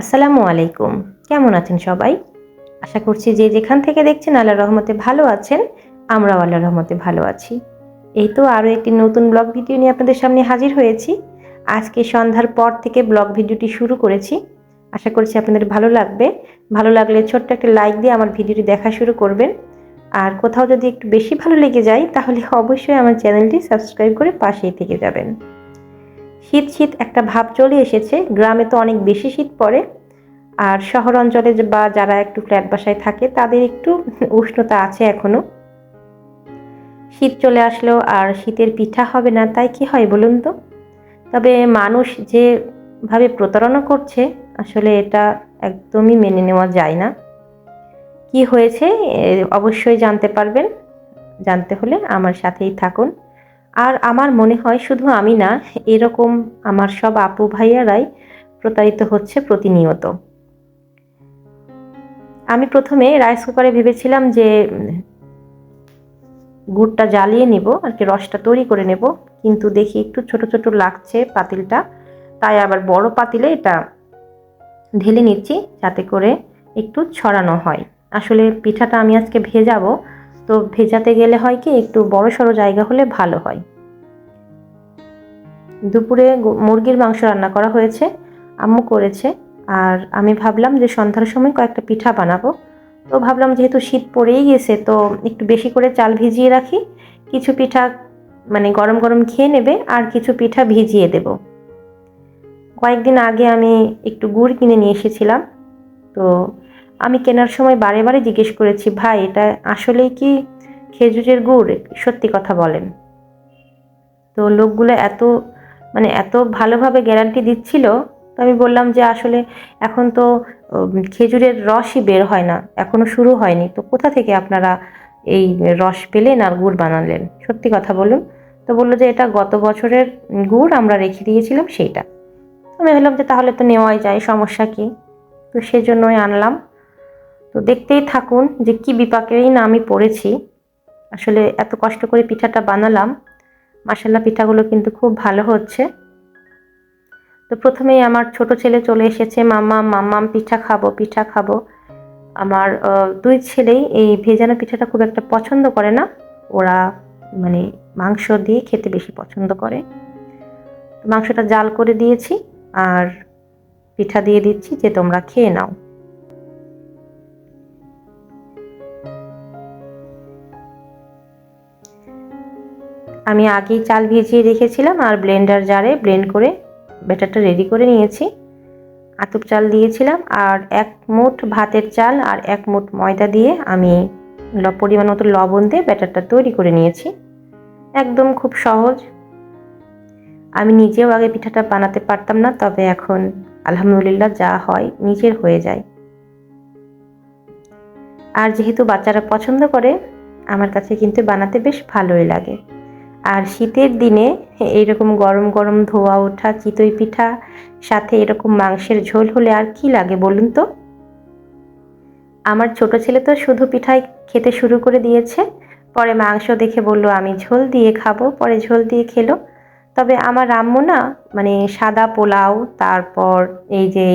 আসসালামু আলাইকুম। কেমন আছেন সবাই? আশা করছি যে যেখান থেকে দেখছেন আল্লাহ রহমতে ভালো আছেন, আমরাও আল্লাহ রহমতে ভালো আছি। এই তো আরও একটি নতুন ব্লগ ভিডিও নিয়ে আপনাদের সামনে হাজির হয়েছি। আজকে সন্ধ্যার পর থেকে ব্লগ ভিডিওটি শুরু করেছি। আশা করছি আপনাদের ভালো লাগবে। ভালো লাগলে ছোট্ট একটা লাইক দিয়ে আমার ভিডিওটি দেখা শুরু করবেন। আর কোথাও যদি একটু বেশি ভালো লেগে যায়, তাহলে অবশ্যই আমার চ্যানেলটি সাবস্ক্রাইব করে পাশেই থেকে যাবেন। শীত শীত একটা ভাব চলে এসেছে। গ্রামে তো অনেক বেশি শীত পড়ে। আর শহর অঞ্চলে বা যারা একটু ফ্ল্যাট বাসায় থাকে, তাদের একটু উষ্ণতা আছে এখনও। শীত চলে আসলেও আর শীতের পিঠা হবে না, তাই কি হয় বলুন তো? তবে মানুষ যেভাবে প্রতারণা করছে, আসলে এটা একদমই মেনে নেওয়া যায় না। কি হয়েছে অবশ্যই জানতে পারবেন। জানতে হলে আমার সাথেই থাকুন। আর আমার মনে হয় শুধু আমি না, এরকম আমার সব আপু ভাইয়ারাই প্রতারিত হচ্ছে প্রতিনিয়ত। আমি প্রথমে রাইস কুকারে ভেবেছিলাম যে গুড়টা জ্বালিয়ে নিব, আর কি রসটা তৈরি করে নেব। কিন্তু দেখি একটু ছোট ছোট লাগছে পাতিলটা, তাই আবার বড় পাতিলে এটা ঢেলে নিচ্ছি, যাতে করে একটু ছড়ানো হয়। আসলে পিঠাটা আমি আজকে ভেজাবো তো ভেজাতে গেলে হয় কি, একটু বড় সড়ো জায়গা হলে ভালো হয়। দুপুরে মুরগির মাংস রান্না করা হয়েছে, আম্মু করেছে, আর আমি ভাবলাম যে সন্ধ্যার সময় কয়েকটা পিঠা বানাবো। তো ভাবলাম যেহেতু শীত পড়েই গেছে, তো একটু বেশি করে চাল ভিজিয়ে রাখি। কিছু পিঠা মানে গরম গরম খেয়ে নেবে, আর কিছু পিঠা ভিজিয়ে দেব। কয়েকদিন আগে আমি একটু গুড় কিনে নিয়ে এসেছিলাম, তো আমি কেনার সময় বারে বারে জিজ্ঞেস করেছি, ভাই, এটা আসলেই কি খেজুরের গুড়? সত্যি কথা বলেন। তো লোকগুলো এত মানে এত ভালোভাবে গ্যারান্টি দিচ্ছিল, তো আমি বললাম যে, আসলে এখন তো খেজুরের রসই বের হয় না, এখনও শুরু হয়নি। তো কোথা থেকে আপনারা এই রস পেলেন আর গুড় বানালেন? সত্যি কথা বলুন। তো বলল যে, এটা গত বছরের গুড়, আমরা রেখে দিয়েছিলাম সেইটা। আমি ভাবলাম যে, তাহলে তো নেওয়াই যায়, সমস্যা কী? তো সেজন্যই আনলাম। তো দেখতেই থাকুন যে কি বিপাকেই না আমি পড়েছি। আসলে এত কষ্ট করে পিঠাটা বানালাম মাসাল্লা পিঠাগুলো কিন্তু খুব ভালো হচ্ছে। তো প্রথমেই আমার ছোট ছেলে চলে এসেছে মাম্মা মাম্মাম পিঠা খাব পিঠা খাব। আমার দুই ছেলেই এই ভেজানো পিঠাটা খুব একটা পছন্দ করে না। ওরা মানে মাংস দিয়ে খেতে বেশি পছন্দ করে। মাংসটা জাল করে দিয়েছি আর পিঠা দিয়ে দিচ্ছি যে তোমরা খেয়ে নাও। আমি আগেই চাল ভিজিয়ে রেখেছিলাম আর ব্লেন্ডার জারে ব্লেন্ড করে ব্যাটারটা রেডি করে নিয়েছি। আতপ চাল দিয়েছিলাম আর এক মুঠ ভাতের চাল আর এক মুঠ ময়দা দিয়ে আমি পরিমাণ মতো লবণ দিয়ে ব্যাটারটা তৈরি করে নিয়েছি। একদম খুব সহজ। আমি নিজেও আগে পিঠাটা বানাতে পারতাম না, তবে এখন আলহামদুলিল্লাহ যা হয় নিজের হয়ে যায়। আর যেহেতু বাচ্চারা পছন্দ করে, আমার কাছে কিন্তু বানাতে বেশ ভালোই লাগে। আর শীতের দিনে এইরকম গরম গরম ধোয়া ওঠা, চিতই পিঠা, সাথে এরকম মাংসের ঝোল হলে আর কি লাগে বলুন তো? আমার ছোট ছেলে তো শুধু পিঠাই খেতে শুরু করে দিয়েছে। পরে মাংস দেখে বলল, আমি ঝোল দিয়ে খাব। পরে ঝোল দিয়ে খেলো। তবে আমার আম্মু না মানে সাদা পোলাও, তারপর এই যে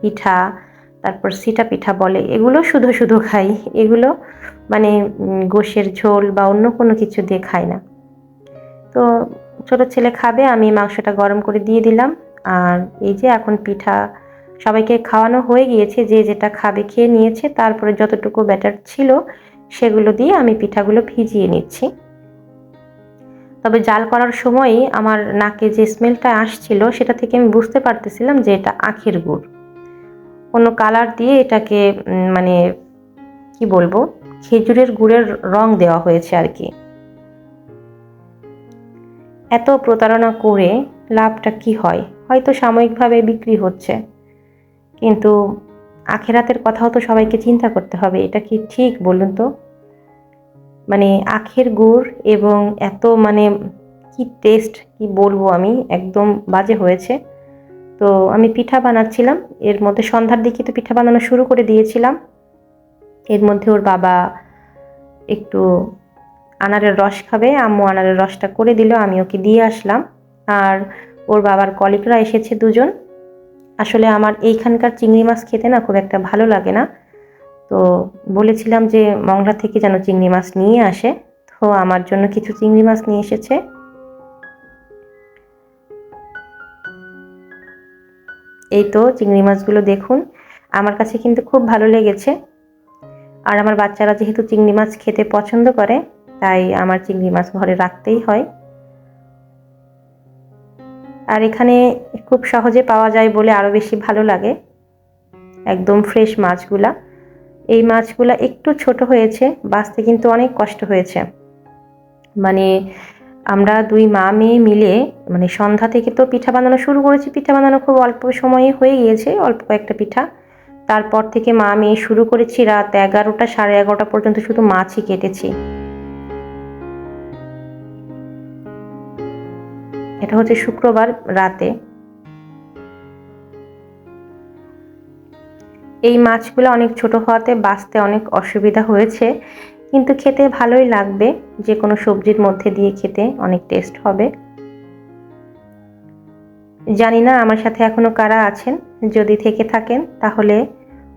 পিঠা, তারপর সিটা পিঠা বলে, এগুলো শুধু শুধু খাই। এগুলো মানে গোশের ঝোল বা অন্য কোনো কিছু দিয়ে খাই না। তো ছোট ছেলে খাবে, আমি মাংসটা গরম করে দিয়ে দিলাম। আর এই যে এখন পিঠা সবাইকে খাওয়ানো হয়ে গিয়েছে, যে যেটা খাবে খেয়ে নিয়েছে। তারপরে যতটুকু ব্যাটার ছিল সেগুলো দিয়ে আমি পিঠাগুলো ভিজিয়ে নিচ্ছি। তবে জাল করার সময়ই আমার নাকে যে স্মেলটা আসছিল, সেটা থেকে আমি বুঝতে পারতেছিলাম যে এটা আখের গুড়। কোনো কালার দিয়ে এটাকে মানে কি বলব, খেজুরের গুড়ের রং দেওয়া হয়েছে আর কি। এত প্রতারণা করে লাভটা কি হয়? হয়তো সাময়িকভাবে বিক্রি হচ্ছে। কিন্তু আখেরাতের কথাও তো সবাইকে চিন্তা করতে হবে, এটা কি ঠিক বলুন তো? মানে আখের গুড় এবং এত মানে কি টেস্ট কি বলব আমি? একদম বাজে হয়েছে। তো আমি পিঠা বানাচ্ছিলাম, এর মধ্যে সন্ধ্যার দিকে তো পিঠা বানানো শুরু করে দিয়েছিলাম। এর মধ্যে ওর বাবা একটু আনারের রস খাবে, আম্মু আনারের রসটা করে দিল, আমি ওকে দিয়ে আসলাম। আর ওর বাবার কলিকরা এসেছে দুজন। আসলে আমার এইখানকার চিংড়ি মাছ খেতে না খুব একটা ভালো লাগে না। তো বলেছিলাম যে মংলা থেকে যেন চিংড়ি মাছ নিয়ে আসে। তো আমার জন্য কিছু চিংড়ি মাছ নিয়ে এসেছে। এই তো চিংড়ি মাছগুলো দেখুন। আমার কাছে কিন্তু খুব ভালো লেগেছে। আর আমার বাচ্চারা যেহেতু চিংড়ি মাছ খেতে পছন্দ করে তাই আমার চিংড়ি মাছ ঘরে রাখতেই হয়। আর এখানে খুব সহজে পাওয়া যায় বলে আরও বেশি ভালো লাগে। একদম ফ্রেশ মাছগুলা। এই মাছগুলা একটু ছোট হয়েছে, বাঁচতে কিন্তু অনেক কষ্ট হয়েছে। মানে আমরা দুই মা মেয়ে মিলে মানে সন্ধ্যা থেকে তো পিঠা বানানো শুরু করেছি, পিঠা বানানো খুব অল্প সময়ে হয়ে গিয়েছে, অল্প কয়েকটা পিঠা। তারপর থেকে মা মেয়ে শুরু করেছি রাত এগারোটা সাড়ে এগারোটা পর্যন্ত শুধু মাছই কেটেছি। এটা হচ্ছে শুক্রবার রাতে। এই মাছগুলো অনেক ছোট হওয়াতে বাঁচতে অনেক অসুবিধা হয়েছে, কিন্তু খেতে ভালোই লাগবে। যে কোনো সবজির মধ্যে দিয়ে খেতে অনেক টেস্ট হবে। জানি না আমার সাথে এখনও কারা আছেন। যদি থেকে থাকেন, তাহলে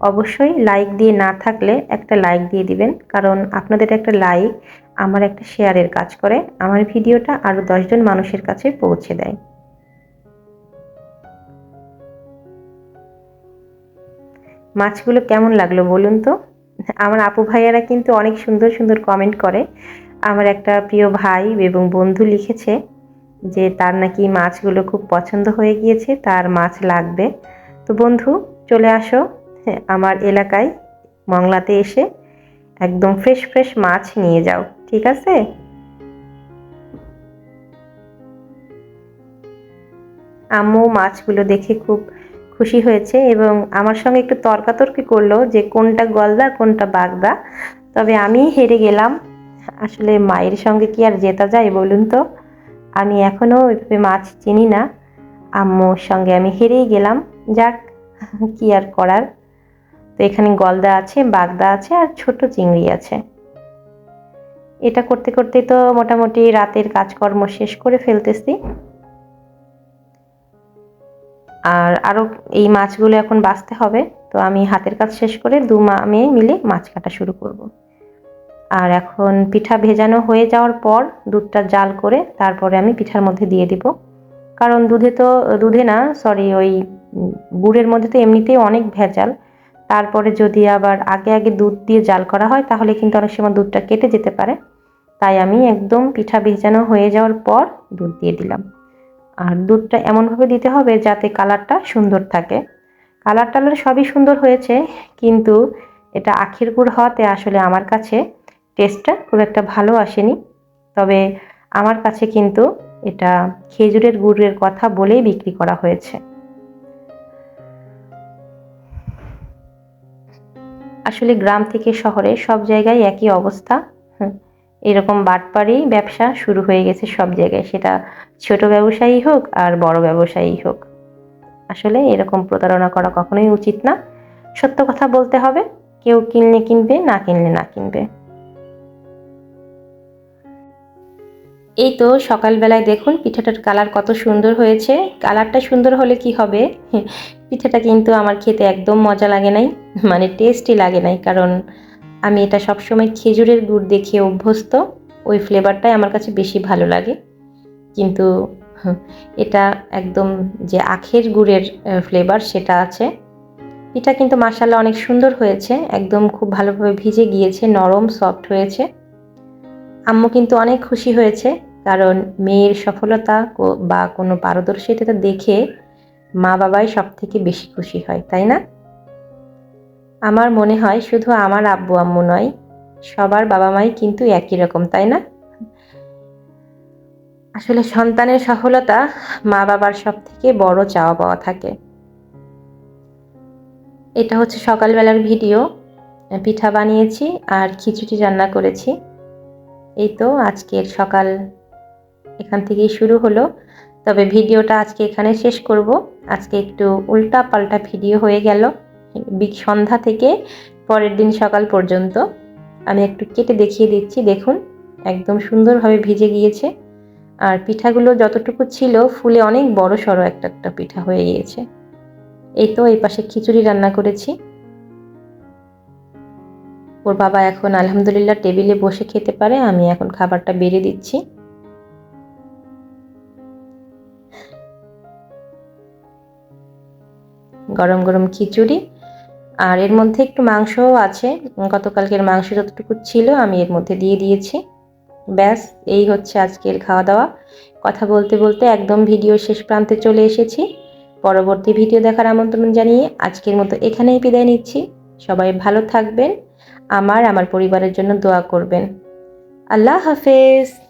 অবশ্যই লাইক দিয়ে না থাকলে একটা লাইক দিয়ে দিবেন। কারণ আপনাদের একটা লাইক আমার একটা শেয়ারের কাজ করে। আমার ভিডিওটা আরও দশজন মানুষের কাছে পৌঁছে দেয়। মাছগুলো কেমন লাগল বলুন তো? আমার আপু ভাইয়ারা কিন্তু অনেক সুন্দর সুন্দর কমেন্ট করে। আমার একটা প্রিয় ভাই এবং বন্ধু লিখেছে যে তার নাকি মাছগুলো খুব পছন্দ হয়ে গিয়েছে, তার মাছ লাগবে। তো বন্ধু, চলে আসো। আমার এলাকায় মংলাতে এসে একদম ফ্রেশ ফ্রেশ মাছ নিয়ে যাও, ঠিক আছে? আম্মু মাছগুলো দেখে খুব খুশি হয়েছে এবং আমার সঙ্গে একটু তর্কাতর্কি করল যে কোনটা গলদা, কোনটা বাগদা। তবে আমি হেরে গেলাম। আসলে মায়ের সঙ্গে কি আর জেতা যায় বলুন তো? আমি এখনও ওইভাবে মাছ চিনি না। আম্মুর সঙ্গে আমি হেরেই গেলাম। যাক, কি আর করার। তো এখানে গলদা আছে, বাগদা আছে আর ছোট চিংড়ি আছে। এটা করতে করতে তো মোটামুটি রাতের কাজকর্ম শেষ করে ফেলতেছি। আর আরও এই মাছগুলো এখন বাঁচতে হবে, তো আমি হাতের কাজ শেষ করে দু মেয়ে মিলে মাছ কাটা শুরু করব। আর এখন পিঠা ভেজানো হয়ে যাওয়ার পর দুধটা জাল করে তারপরে আমি পিঠার মধ্যে দিয়ে দিব। কারণ দুধে তো, দুধে না সরি ওই গুড়ের মধ্যে তো এমনিতেই অনেক ভেজাল। তারপরে যদি আবার আগে আগে দুধ দিয়ে জাল করা হয়, তাহলে কিন্তু অনেক সময় দুধটা কেটে যেতে পারে। তাই আমি একদম পিঠা ভেজানো হয়ে যাওয়ার পর দুধ দিয়ে দিলাম। আর দুধটা এমনভাবে দিতে হবে যাতে কালারটা সুন্দর থাকে। কালার টালার সবই সুন্দর হয়েছে, কিন্তু এটা আখের গুড় হওয়াতে আসলে আমার কাছে টেস্টটা খুব একটা ভালো আসেনি। তবে আমার কাছে কিন্তু এটা খেজুরের গুড়ের কথা বলেই বিক্রি করা হয়েছে। আসলে গ্রাম থেকে শহরে সব জায়গায় একই অবস্থা। এরকম বাটপাড়ি ব্যবসা শুরু হয়ে গেছে সব জায়গায়। সেটা ছোট ব্যবসায়ী হোক আর বড় ব্যবসায়ী হোক। আসলে এরকম প্রতারণা করা কখনোই উচিত না। সত্য কথা বলতে হবে, কেউ কিনলে কিনবে, না কিনলে না কিনবে। এই তো সকালবেলায় দেখুন, পিঠাটার কালার কত সুন্দর হয়েছে। কালারটা সুন্দর হলে কি হবে? পিঠাটা কিন্তু আমার খেতে একদম মজা লাগে নাই মানে টেস্টই লাগে নাই, কারণ আমি এটা সবসময় খেজুরের গুড় দেখে অভ্যস্ত, ওই ফ্লেভারটাই আমার কাছে বেশি ভালো লাগে। কিন্তু এটা একদম যে আখের গুড়ের ফ্লেভার সেটা আছে। এটা কিন্তু মাসাল্লা অনেক সুন্দর হয়েছে, একদম খুব ভালোভাবে ভিজে গিয়েছে, নরম সফট হয়েছে। আম্মু কিন্তু অনেক খুশি হয়েছে, কারণ মেয়ের সফলতা বা কোনো পারদর্শিতা দেখে মা বাবাই সব থেকে বেশি খুশি হয়, তাই না? আমার মনে হয় শুধু আমার আব্বু আম্মু নয়, সবার বাবা মাই কিন্তু একই রকম, তাই না? আসলে সন্তানের সফলতা মা বাবার সব থেকে বড় চাওয়া পাওয়া থাকে। এটা হচ্ছে সকালবেলার ভিডিও, পিঠা বানিয়েছি আর খিচুড়ি রান্না করেছি। এই তো আজকের সকাল এখান থেকেই শুরু হলো। তবে ভিডিওটা আজকে এখানে শেষ করব। আজকে একটু উল্টা পাল্টা ভিডিও হয়ে গেল। সন্ধ্যা থেকে পরের দিন সকাল পর্যন্ত। আমি একটু কেটে দেখিয়ে দিচ্ছি, দেখুন। একদম সুন্দরভাবে ভিজে গিয়েছে। আর পিঠাগুলো যতটুকু ছিল, ফুলে অনেক বড় সড়ো একটা একটা পিঠা হয়ে গিয়েছে। এই তো, এই পাশে খিচুড়ি রান্না করেছি। ওর বাবা এখন আলহামদুলিল্লাহ টেবিলে বসে খেতে পারে। আমি এখন খাবারটা বেড়ে দিচ্ছি। গরম গরম খিচুড়ি। আর এর মধ্যে একটু মাংসও আছে। গতকালকের মাংস যতটুকু ছিল আমি এর মধ্যে দিয়ে দিয়েছি। ব্যাস, এই হচ্ছে আজকের খাওয়া দাওয়া কথা বলতে বলতে একদম ভিডিও শেষ প্রান্তে চলে এসেছি। পরবর্তী ভিডিও দেখার আমন্ত্রণ জানিয়ে আজকের মতো এখানেই বিদায় নিচ্ছি। সবাই ভালো থাকবেন। আমার আমার পরিবারের জন্য দোয়া করবেন। আল্লাহ হাফেজ।